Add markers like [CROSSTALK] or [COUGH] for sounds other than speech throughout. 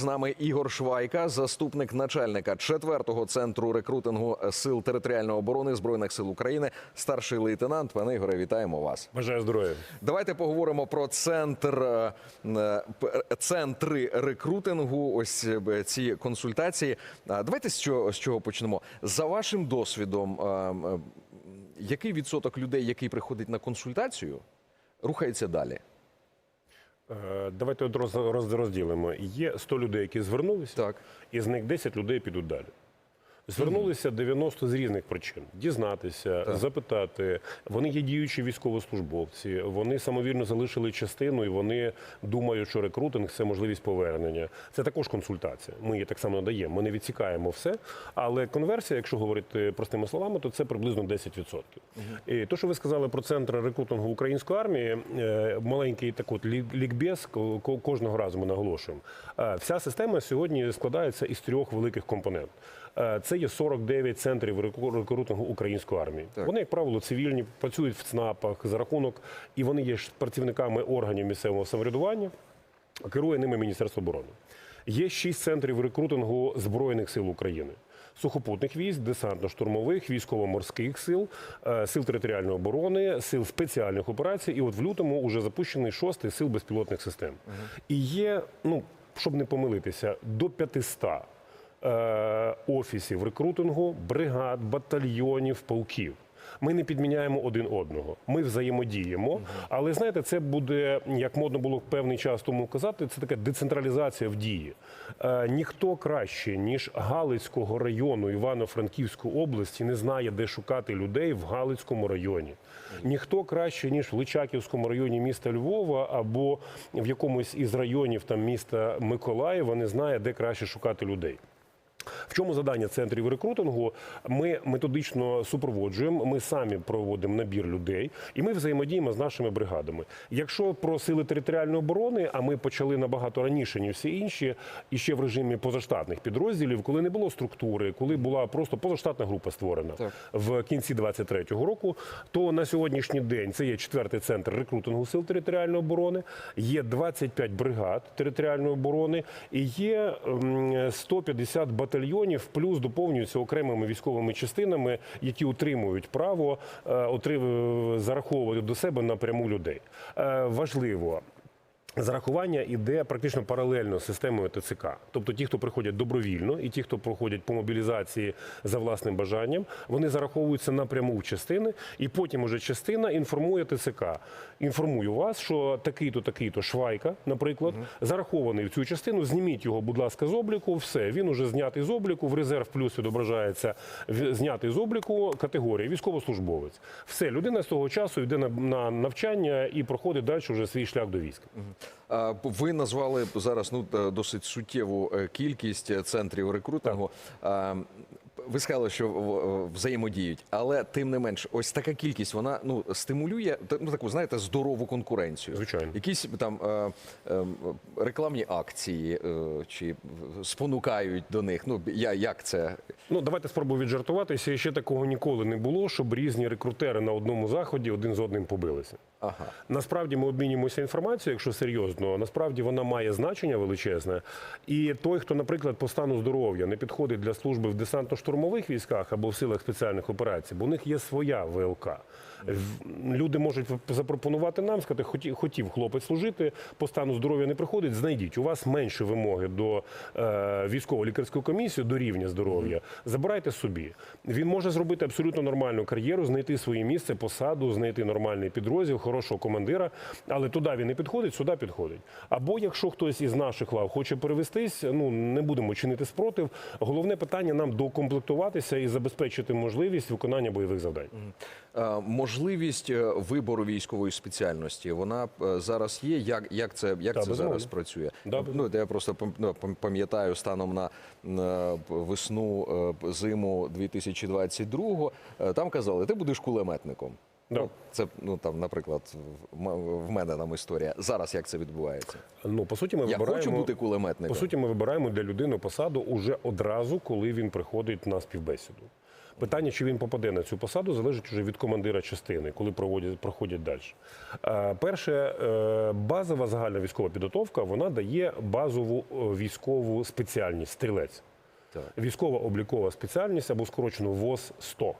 З нами Ігор Швайка, заступник начальника 4-го центру рекрутингу сил територіальної оборони збройних сил України, старший лейтенант. Пане Ігоре, вітаємо вас. Бажаю здоров'я. Давайте поговоримо про центр е, е, центри рекрутингу. Ось е, ці консультації. Давайте з чого, з чого почнемо. За вашим досвідом, який відсоток людей, який приходить на консультацію, рухається далі? Е, Давайте одразу роз, роз, розділимо. Є 100 людей, які звернулися, Так. і з них 10 людей підуть далі. Звернулися 90 з різних причин: дізнатися, запитати. Вони є діючі військовослужбовці. Вони самовільно залишили частину, і вони думають, що рекрутинг це можливість повернення. Це також консультація. Ми її так само надаємо. Ми не відсікаємо все. Але конверсія, якщо говорити простими словами, то це приблизно 10%. І то, що ви сказали про центр рекрутингу української армії, е, маленький так от лі- лікбез, ко- ко- кожного разу ми наголошуємо. Е, Вся система сьогодні складається із трьох великих компонент. Е, Це є 49 центрів рекрутингу української армії. Так. Вони, як правило, цивільні, працюють в ЦНАПах за рахунок, і вони є працівниками органів місцевого самоврядування, керує ними Міністерство оборони. Є шість центрів рекрутингу Збройних сил України. Сухопутних військ, десантно-штурмових, військово-морських сил, е, сил територіальної оборони, сил спеціальних операцій. І от в лютому вже запущений шостий сил безпілотних систем. І є, ну щоб не помилитися, до 500 е, офісів рекрутингу, бригад, батальйонів, полків. Ми не підміняємо один одного. Ми взаємодіємо. Але знаєте, це буде, як модно було певний час тому казати, це така децентралізація в дії. Е, ніхто краще, ніж Галицького району Івано-Франківської області, не знає, де шукати людей в Галицькому районі. Ніхто краще, ніж в Личаківському районі міста Львова або в якомусь із районів там міста Миколаєва не знає, де краще шукати людей. В чому завдання центрів рекрутингу? Ми методично супроводжуємо, ми самі проводимо набір людей, і ми взаємодіємо з нашими бригадами. Якщо про сили територіальної оборони, а ми почали набагато раніше, ніж всі інші, і ще в режимі позаштатних підрозділів, коли не було структури, коли була просто позаштатна група створена Так. в кінці 23-го року, то на сьогоднішній день це є четвертий центр рекрутингу сил територіальної оборони, є 25 бригад територіальної оборони і є ем, 150 батальйонів, плюс доповнюються окремими військовими частинами, які отримують право е, отрив- зараховувати до себе напряму людей. Е, Важливо. Зарахування іде практично паралельно з системою ТЦК. Тобто ті, хто приходять добровільно, і ті, хто проходять по мобілізації за власним бажанням, вони зараховуються напряму в частини, і потім уже частина інформує ТЦК. Інформую вас, що такий-то, такий-то швайка, наприклад, зарахований в цю частину. Зніміть його, будь ласка, з обліку. Все, він уже знятий з обліку. В резерв плюс відображається знятий з обліку категорія військовослужбовець. Все, людина з того часу йде на, на навчання і проходить далі вже свій шлях до війська. Ви назвали зараз ну е, досить суттєву е, кількість е, центрів рекрутингу. А, Ви сказали, що взаємодіють, але тим не менш, ось така кількість вона ну стимулює ну таку, знаєте, здорову конкуренцію. Звичайно. Якісь там е, е, рекламні акції е, чи спонукають до них. Ну я як це Ну, давайте спробую віджартуватися. Ще такого ніколи не було, щоб різні рекрутери на одному заході один з одним побилися. Ага. Насправді ми обмінюємося інформацією, якщо серйозно. Насправді вона має значення величезне. І той, хто, наприклад, по стану здоров'я не підходить для служби в десантно-штурмових військах або в силах спеціальних операцій, бо у них є своя ВЛК. Люди можуть запропонувати нам, сказати, «Хоті- хотів хлопець служити, по стану здоров'я не приходить. Знайдіть, у вас менше вимоги до е, військово-лікарської комісії, до рівня здоров'я. Забирайте собі. Він може зробити абсолютно нормальну кар'єру, знайти своє місце, посаду, знайти нормальний підрозділ, хорошого командира. Але туди він не підходить, сюди підходить. Або якщо хтось із наших лав хоче перевестись, ну не будемо чинити спротив. Головне питання нам докомплектуватися і забезпечити можливість виконання бойових завдань. Е, Можливість е, вибору військової спеціальності вона е, зараз є. Як, як це, як Так, це безумовно. зараз працює? Да, ну, я просто ну, пам'ятаю станом на весну зиму 2022-го, е, Там казали, ти будеш кулеметником. Да. Ну, це ну там, наприклад, в мене там історія. Зараз як це відбувається? Ну по суті, ми Я вибираємо хочу бути кулеметником. По суті, ми вибираємо для людини посаду уже одразу, коли він приходить на співбесіду. Питання, чи він попаде на цю посаду, залежить вже від командира частини, коли проводять, проходять далі. Е, Перше, е, базова загальна військова підготовка вона дає базову е, військову спеціальність стрілець. Так. Військова облікова спеціальність або скорочено ВОЗ 100.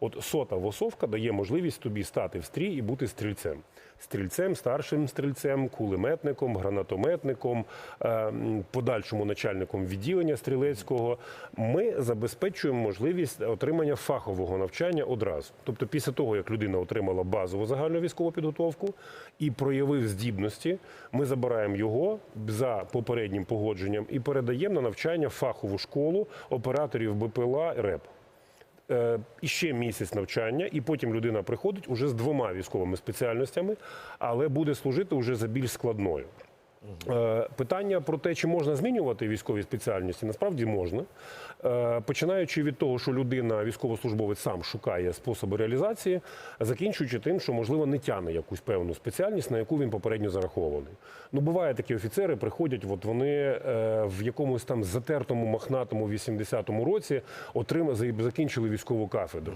От сота ВОСовка дає можливість тобі стати в стрій і бути стрільцем. Стрільцем, старшим стрільцем, кулеметником, гранатометником, е, подальшому начальником відділення стрілецького. Ми забезпечуємо можливість отримання фахового навчання одразу. Тобто, після того, як людина отримала базову загальну військову підготовку і проявив здібності, ми забираємо його за попереднім погодженням і передаємо на навчання фахову школу операторів БПЛА РЕП. Е, і ще місяць навчання, і потім людина приходить уже з двома військовими спеціальностями, але буде служити уже за більш складною. Е, Питання про те, чи можна змінювати військові спеціальності, насправді можна. Е, Починаючи від того, що людина, військовослужбовець, сам шукає способи реалізації, закінчуючи тим, що можливо не тягне якусь певну спеціальність, на яку він попередньо зарахований. Ну, буває такі офіцери, приходять, от вони е, в якомусь там затертому махнатому 80-му році отримали, закінчили військову кафедру.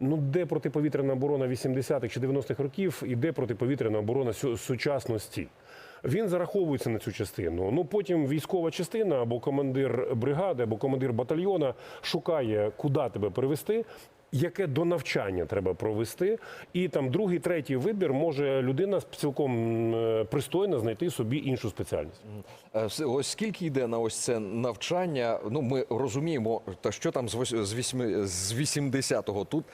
Ну, де протиповітряна оборона 80-х чи 90-х років, і де протиповітряна оборона сучасності. Він зараховується на цю частину. Ну потім військова частина або командир бригади, або командир батальйона шукає, куди тебе перевести. Яке до навчання треба провести, і там другий, третій вибір може людина цілком пристойно знайти собі іншу спеціальність. Е, Ось скільки йде на ось це навчання? Ну ми розуміємо, та що там з вось- з вісьми з 80-го тут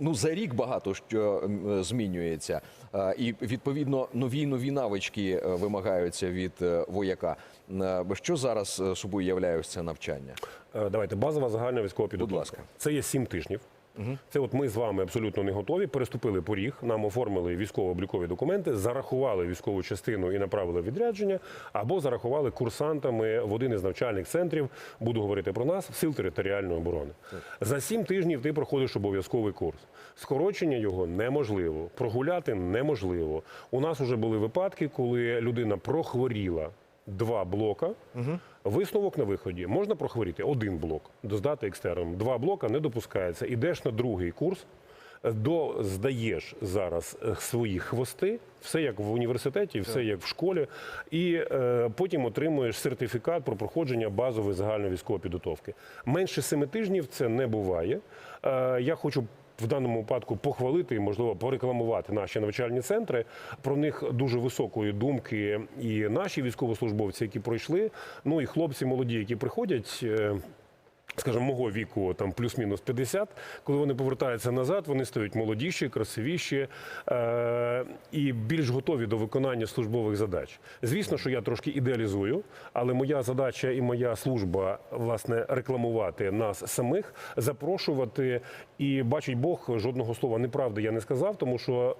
ну за рік багато що змінюється, Е, і відповідно нові нові навички е, вимагаються від вояка. Що зараз собою являє ось це навчання? Давайте базова загальна військова підготовка. ласка. Це є сім тижнів. Це от ми з вами абсолютно не готові. Переступили поріг, нам оформили військово-облікові документи, зарахували військову частину і направили відрядження, або зарахували курсантами в один із навчальних центрів. Буду говорити про нас сил територіальної оборони. За сім тижнів ти проходиш обов'язковий курс. Скорочення його неможливо, прогуляти неможливо. У нас вже були випадки, коли людина прохворіла два блока. Висновок на виході. Можна прохворіти один блок, доздати екстерном. Два блока не допускається. Ідеш на другий курс, до, здаєш зараз е, свої хвости, все як в університеті, все як в школі, і е, потім отримуєш сертифікат про проходження базової загальної військової підготовки. Менше семи тижнів це не буває. Е, я хочу в даному випадку похвалити і, можливо, порекламувати наші навчальні центри. Про них дуже високої думки і наші військовослужбовці, які пройшли, ну і хлопці молоді, які приходять. Скажімо, мого віку, там плюс-мінус 50, коли вони повертаються назад, вони стають молодіші, красивіші е- і більш готові до виконання службових задач. Звісно, що я трошки ідеалізую, але моя задача і моя служба власне рекламувати нас самих, запрошувати і бачить Бог, жодного слова неправди я не сказав, тому що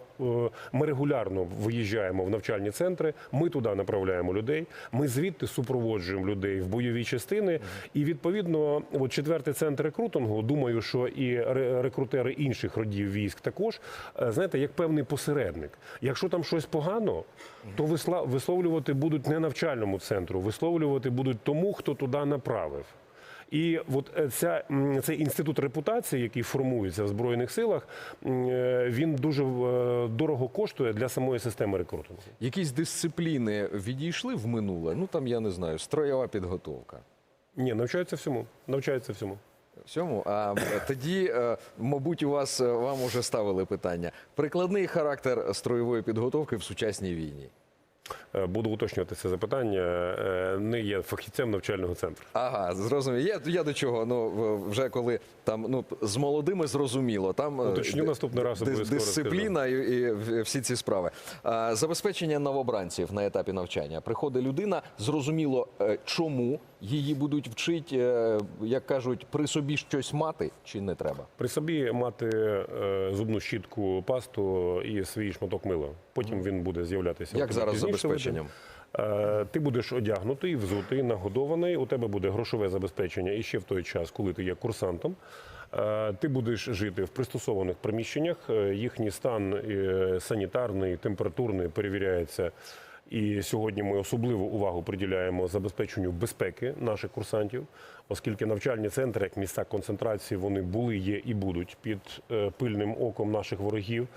ми регулярно виїжджаємо в навчальні центри. Ми туди направляємо людей. Ми звідти супроводжуємо людей в бойові частини. І відповідно, от четвертий центр рекрутингу, думаю, що і ре- рекрутери інших родів військ також е, знаєте, як певний посередник. Якщо там щось погано, то висловлювати будуть не навчальному центру, висловлювати будуть тому, хто туди направив. І от е, ця, цей інститут репутації, який формується в Збройних силах, е, він дуже е, дорого коштує для самої системи рекрутингу. Якісь дисципліни відійшли в минуле? Ну там я не знаю, строєва підготовка. Ні, навчаються всьому. Навчаються всьому. Всьому, а тоді, мабуть, у вас вам уже ставили питання. Прикладний характер строєвої підготовки в сучасній війні. Е, Буду уточнювати це запитання. Е, Не є фахівцем навчального центру. Ага, зрозумів. Я, я до чого? Ну вже коли там ну з молодими зрозуміло. Там е, Уточню наступний раз, дис- дисципліна і, і всі ці справи. А, забезпечення новобранців на етапі навчання. Приходить людина, зрозуміло, чому її будуть вчити, як кажуть, при собі щось мати чи не треба. При собі мати зубну щітку, пасту і свій шматок мила. Потім він буде з'являтися. Як зараз з пізніше забезпеченням? Е, Ти будеш одягнутий, взутий, нагодований. У тебе буде грошове забезпечення і ще в той час, коли ти є курсантом. Е, Ти будеш жити в пристосованих приміщеннях. Е, Їхній стан санітарний, температурний перевіряється. І сьогодні ми особливу увагу приділяємо забезпеченню безпеки наших курсантів, оскільки навчальні центри, як місця концентрації, вони були, є і будуть під пильним оком наших ворогів.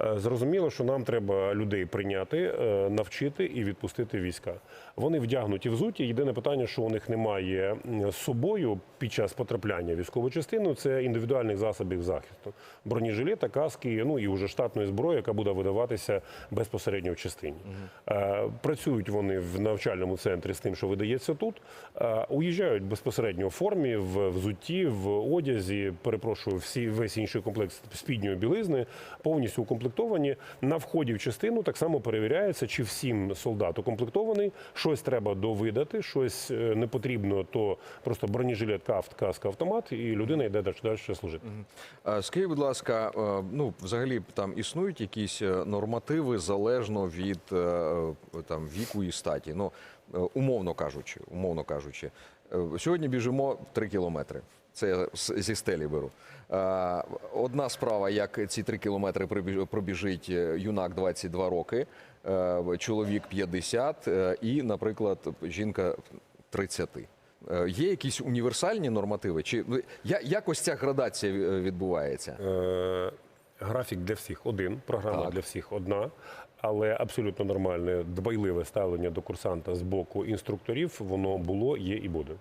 Е, Зрозуміло, що нам треба людей прийняти, е, навчити і відпустити війська. Вони вдягнуті взуті. Єдине питання, що у них немає з собою під час потрапляння військову частину, це індивідуальних засобів захисту, бронежилета, каски, ну і вже штатної зброї, яка буде видаватися безпосередньо в частині. Е, Працюють вони в навчальному центрі з тим, що видається тут. Уїжджають безпосередньо в формі, в взутті, в одязі. Перепрошую, всі весь інший комплекс спідньої білизни повністю укомплектовані. На вході в частину так само перевіряється, чи всім солдат укомплектований. Щось треба довидати, щось е, не потрібно, то просто бронежилет, кафт, каска, автомат, і людина йде далі служити. Скажіть, будь ласка, е, ну взагалі там існують якісь е, нормативи залежно від там віку і статі. Ну умовно кажучи, умовно кажучи, сьогодні біжимо 3 кілометри. Це я зі стелі беру. Е, Одна справа, як ці 3 кілометри пробіжить е, юнак 22 роки, е, чоловік 50 е, і, наприклад, жінка 30. Е, Є якісь універсальні нормативи? Чи як ось ця градація відбувається? Е, Графік для всіх один, програма Так. для всіх одна, але абсолютно нормальне, дбайливе ставлення до курсанта з боку інструкторів воно було, є і буде.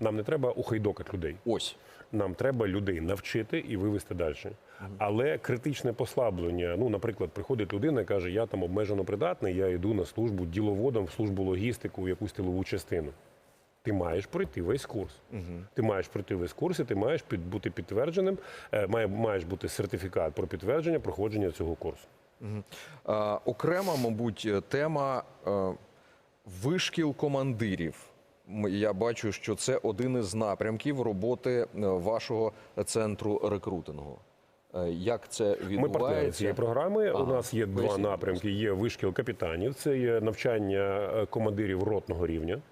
Нам не треба ухайдокати людей. Ось. Нам треба людей навчити і вивести далі. Але критичне послаблення. Ну, наприклад, приходить людина і каже, я там обмежено придатний, я йду на службу діловодом, в службу логістику, в якусь тилову частину. Ти маєш пройти весь курс. Ти маєш пройти весь курс, і ти маєш бути підтвердженим, е, має, маєш бути сертифікат про підтвердження проходження цього курсу. Окрема, мабуть, тема е, вишкіл командирів. Я бачу, що це один із напрямків роботи е, вашого центру рекрутингу. Е, Як це Ми партнери відбувається? цієї програми. У нас є два напрямки: є вишкіл капітанів, це є навчання командирів ротного рівня.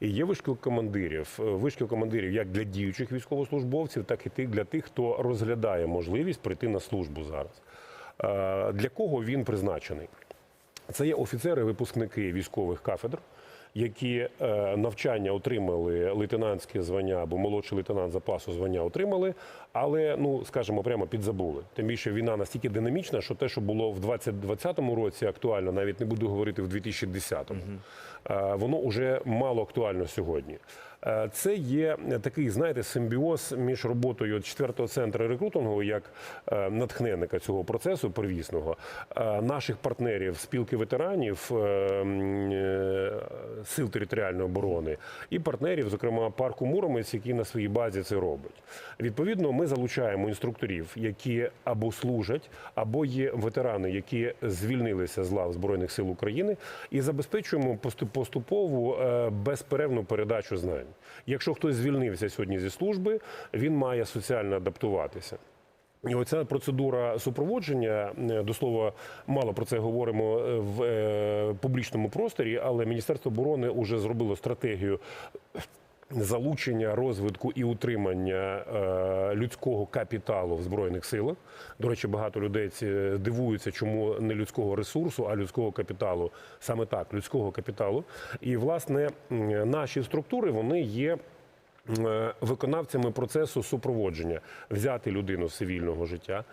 І є вишкіл командирів. Вишкіл командирів як для діючих військовослужбовців, так і для тих, хто розглядає можливість прийти на службу зараз. Е, Для кого він призначений? Це є офіцери, випускники військових кафедр, які е, навчання отримали лейтенантське звання або молодший лейтенант запасу звання отримали, але ну скажімо, прямо підзабули. Тим більше війна настільки динамічна, що те, що було в 2020 році актуально, навіть не буду говорити в 2010-му, е, воно вже мало актуально сьогодні. Е, Це є такий, знаєте, симбіоз між роботою четвертого центру рекрутингу як е, натхненника цього процесу первісного, е, наших партнерів спілки ветеранів сил територіальної оборони і партнерів, зокрема парку Муромець, який на своїй базі це робить. Відповідно, ми залучаємо інструкторів, які або служать, або є ветерани, які звільнилися з лав збройних сил України, і забезпечуємо поступову безперервну передачу знань. Якщо хтось звільнився сьогодні зі служби, він має соціально адаптуватися. І оця процедура супроводження, е, до слова, мало про це говоримо е, в е, публічному просторі, але Міністерство оборони вже зробило стратегію залучення, розвитку і утримання е, людського капіталу в збройних силах. До речі, багато людей ці- дивуються, чому не людського ресурсу, а людського капіталу. Саме так, людського капіталу. І власне наші структури вони є. е, Виконавцями процесу супроводження взяти людину з цивільного життя,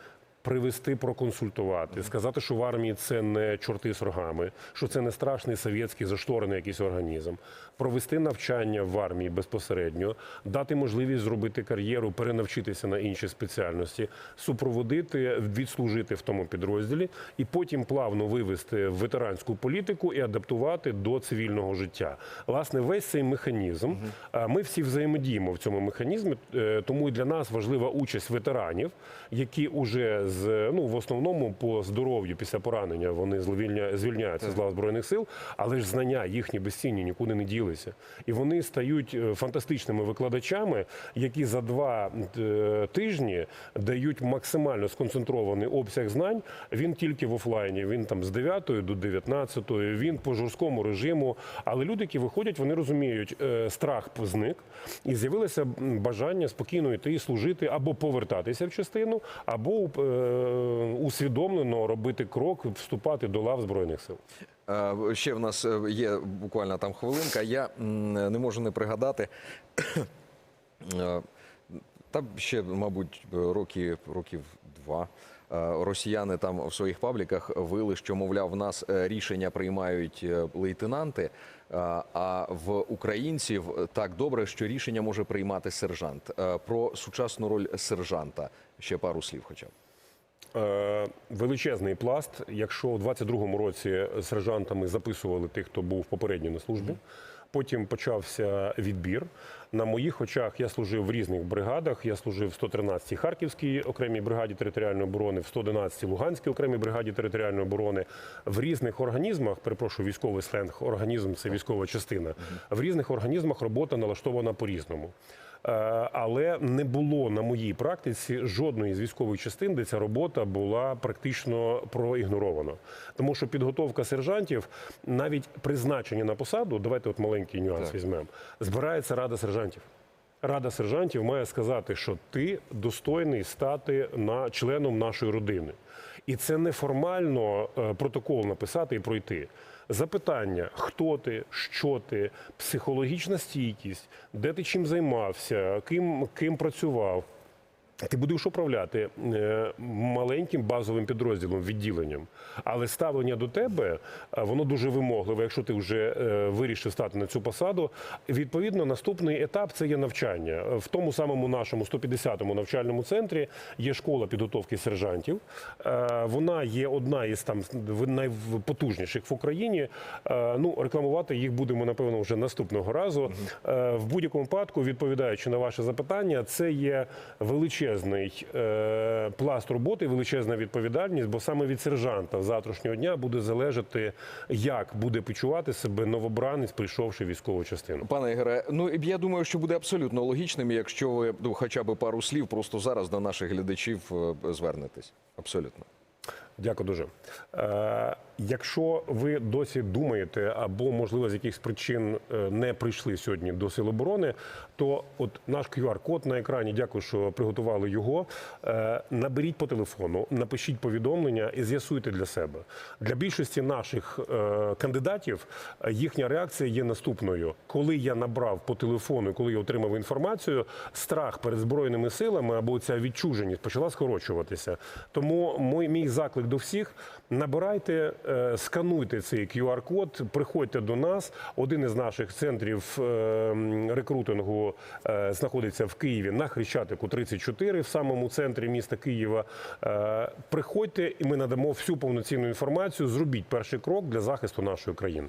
привести, проконсультувати, сказати, що в армії це не чорти з рогами, що це не страшний совєтський зашторений якийсь організм, провести навчання в армії безпосередньо, дати можливість зробити кар'єру, перенавчитися на інші спеціальності, супроводити, відслужити в тому підрозділі, і потім плавно вивести в ветеранську політику і адаптувати до цивільного життя. Власне, весь цей механізм. Ми всі взаємодіємо в цьому механізмі, е, тому і для нас важлива участь ветеранів, які уже з ну в основному по здоров'ю після поранення вони звільня- звільняються з лав збройних сил, але ж знання їхні безцінні нікуди не ділися, і вони стають е, фантастичними викладачами, які за два е, тижні дають максимально сконцентрований обсяг знань. Він тільки в офлайні. Він там з 9 до 19, він по жорсткому режиму. Але люди, які виходять, вони розуміють, е, страх зник, і з'явилося бажання спокійно йти і служити або повертатися в частину, або усвідомлено робити крок, вступати до лав збройних сил. Е, Ще в нас е, є буквально там хвилинка. Я не можу не пригадати. [COUGHS] Е, Та ще, мабуть, років, років два. е, Росіяни там в своїх пабліках вили, що, мовляв, в нас е, рішення приймають е, лейтенанти, е, а в українців так добре, що рішення може приймати сержант. Е, Про сучасну роль сержанта ще пару слів, хоча б. Е, величезний пласт. Якщо у 22-му році сержантами записували тих, хто був попередньо на службі. Потім почався відбір. На моїх очах я служив в різних бригадах. Я служив в 113-й Харківській окремій бригаді територіальної оборони, в 111-й Луганській окремій бригаді територіальної оборони. В різних організмах, перепрошую, військовий сленг, організм це військова частина. В різних організмах робота налаштована по-різному. Е, Але не було на моїй практиці жодної з військових частин, де ця робота була практично проігнорована. Тому що підготовка сержантів, навіть призначення на посаду, давайте от маленький нюанс Так. візьмемо, збирається рада сержантів. Рада сержантів має сказати, що ти достойний стати на членом нашої родини. І це не формально е, протокол написати і пройти. Запитання: хто ти, що ти, психологічна стійкість, де ти чим займався, ким, ким працював. Ти будеш управляти е, маленьким базовим підрозділом, відділенням. Але ставлення до тебе е, воно дуже вимогливе, якщо ти вже е, вирішив стати на цю посаду. Відповідно, наступний етап це є навчання. В тому самому нашому 150-му навчальному центрі є школа підготовки сержантів. Вона є одна із там найпотужніших в Україні. Ну, рекламувати їх будемо напевно вже наступного разу. В будь-якому випадку, відповідаючи на ваше запитання, це є величезний е, пласт роботи, величезна відповідальність, бо саме від сержанта завтрашнього дня буде залежати, як буде почувати себе новобранець, прийшовши в військову частину. Пане Ігоре, ну я думаю, що буде абсолютно логічним, якщо ви ну, хоча б пару слів просто зараз до наших глядачів е, звернетесь. Абсолютно. Дякую дуже. Е, якщо ви досі думаєте, або можливо з якихось причин е, не прийшли сьогодні до Сил оборони, то от наш QR-код на екрані, дякую, що приготували його. Е, наберіть по телефону, напишіть повідомлення і з'ясуйте для себе. Для більшості наших е, кандидатів е, їхня реакція є наступною: коли я набрав по телефону, коли я отримав інформацію, страх перед збройними силами або ця відчуженість почала скорочуватися. Тому мій, мій заклик до всіх: набирайте, е, скануйте цей QR-код, приходьте до нас. Один із наших центрів е, рекрутингу е, знаходиться в Києві на Хрещатику 34, в самому центрі міста Києва. Приходьте, і ми надамо всю повноцінну інформацію. Зробіть перший крок для захисту нашої країни.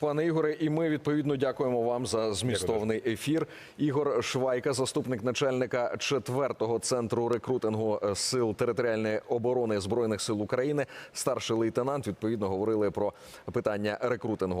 Пане Ігоре, і ми відповідно дякуємо вам за змістовний ефір. Ігор Швайка, заступник начальника 4-го центру рекрутингу е, сил територіальної оборони збройних сил України, старший лейтенант. Відповідно говорили про питання рекрутингу.